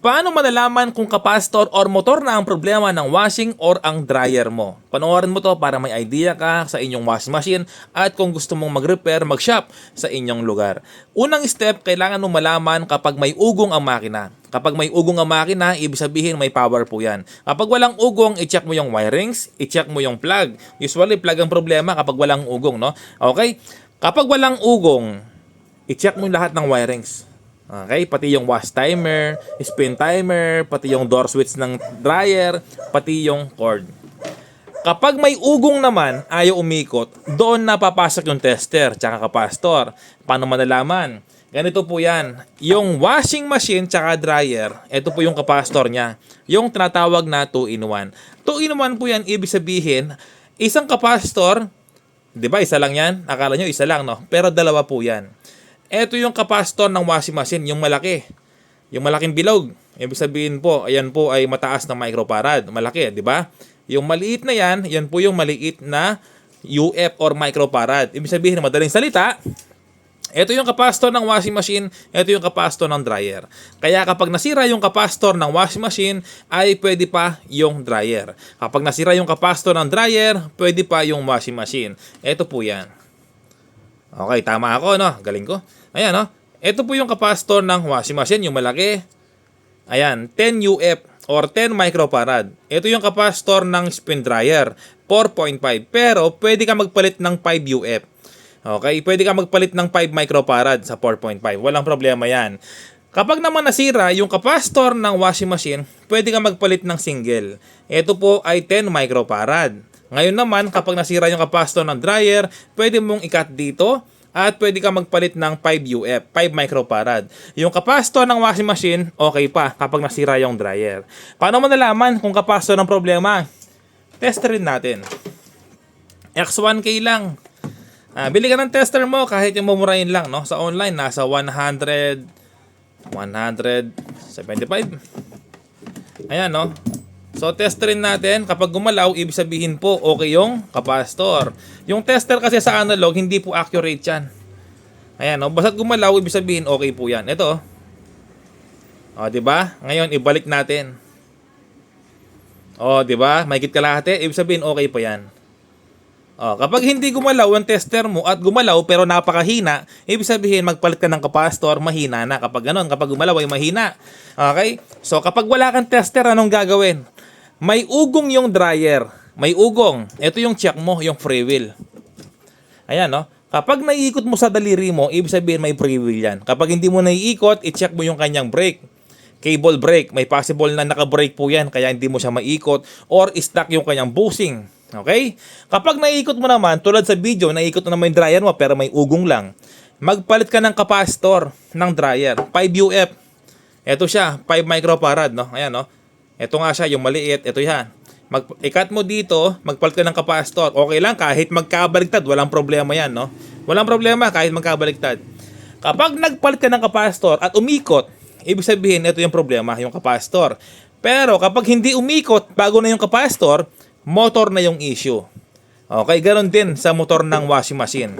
Paano malalaman kung capacitor or motor na ang problema ng washing or ang dryer mo? Panoorin mo to para may idea ka sa inyong washing machine at kung gusto mong mag-repair, mag-shop sa inyong lugar. Unang step, kailangan mo malaman kapag may ugong ang makina. Kapag may ugong ang makina, ibig sabihin may power po yan. Kapag walang ugong, i-check mo yung wirings, i-check mo yung plug. Usually, plug ang problema kapag walang ugong, no? Okay? Kapag walang ugong, i-check mo lahat ng wirings. Okay, pati yung wash timer, spin timer, pati yung door switch ng dryer, pati yung cord. Kapag may ugong naman, ayaw umikot, doon na papasok yung tester, tsaka kapastor. Paano malalaman? Ganito po yan. Yung washing machine tsaka dryer, ito po yung kapastor niya. Yung tinatawag na 2-in-1. 2-in-1 po yan, ibig sabihin, isang kapastor, di ba isa lang yan? Akala nyo isa lang, no? Pero dalawa po yan. Ito yung kapasitor ng washing machine, yung malaki. Yung malaking bilog. Ibig sabihin po, ayan po ay mataas na microfarad. Malaki, di ba? Yung maliit na yan, yan po yung maliit na UF or microfarad. Ibig sabihin, madaling salita, ito yung kapasitor ng washing machine, ito yung kapasitor ng dryer. Kaya kapag nasira yung kapasitor ng washing machine, ay pwede pa yung dryer. Kapag nasira yung kapasitor ng dryer, pwede pa yung washing machine. Ito po yan. Okay, tama ako, no? Galing ko. Ayan, no? Ito po yung kapasitor ng washing machine, yung malaki. Ayan, 10 UF or 10 microfarad. Ito yung kapasitor ng spin dryer, 4.5. Pero, pwede ka magpalit ng 5 UF. Okay, pwede ka magpalit ng 5 microfarad sa 4.5. Walang problema yan. Kapag naman nasira yung kapasitor ng washing machine, pwede ka magpalit ng single. Ito po ay 10 microfarad. Ngayon naman, kapag nasira yung kapasitor ng dryer, pwede mong ikat dito at pwede ka magpalit ng 5 UF, 5 microfarad. Yung kapasitor ng washing machine, okay pa kapag nasira yung dryer. Paano mo nalaman kung kapasitor ng problema? Test rin natin. X1K lang. Ah, bili ka ng tester mo kahit yung mumurahin lang, no? Sa online nasa 100 175. Ayan, no? So test rin natin kapag gumalaw, ibig sabihin po okay yung kapasitor. Yung tester kasi sa analog hindi po accurate 'yan. Ayan, no? Basta gumalaw, ibig sabihin okay po 'yan. Ito. Oh, 'di ba? Ngayon ibalik natin. Oh, 'di ba? May kalahati, ibig sabihin okay pa 'yan. Oh, kapag hindi gumalaw ang tester mo at gumalaw pero napakahina, ibig sabihin magpalit ka ng kapasitor, mahina na. Kapag ganun, kapag gumalaw ay mahina. Okay? So kapag wala kang tester, anong gagawin? May ugong yung dryer. May ugong. Ito yung check mo, yung free wheel. Ayan, no? Kapag naiikot mo sa daliri mo, ibig sabihin may free wheel yan. Kapag hindi mo naiikot, i-check mo yung kanyang brake. Cable brake. May possible na naka-brake po yan, kaya hindi mo siya maikot. Or stuck yung kanyang bushing. Okay? Kapag naiikot mo naman, tulad sa video, naiikot mo naman yung dryer mo pero may ugong lang. Magpalit ka ng kapasitor ng dryer. 5 UF. Ito siya, 5 microfarad, no? Ayan, no? Ito nga siya, yung maliit. Ito yan. Mag ikat mo dito, magpalit ka ng kapasitor. Okay lang, kahit magkabaliktad, walang problema yan, no? Walang problema kahit magkabaliktad. Kapag nagpalit ka ng kapasitor at umikot, ibig sabihin, ito yung problema, yung kapasitor. Pero kapag hindi umikot, bago na yung kapasitor, motor na yung issue. Okay, ganoon din sa motor ng washing machine.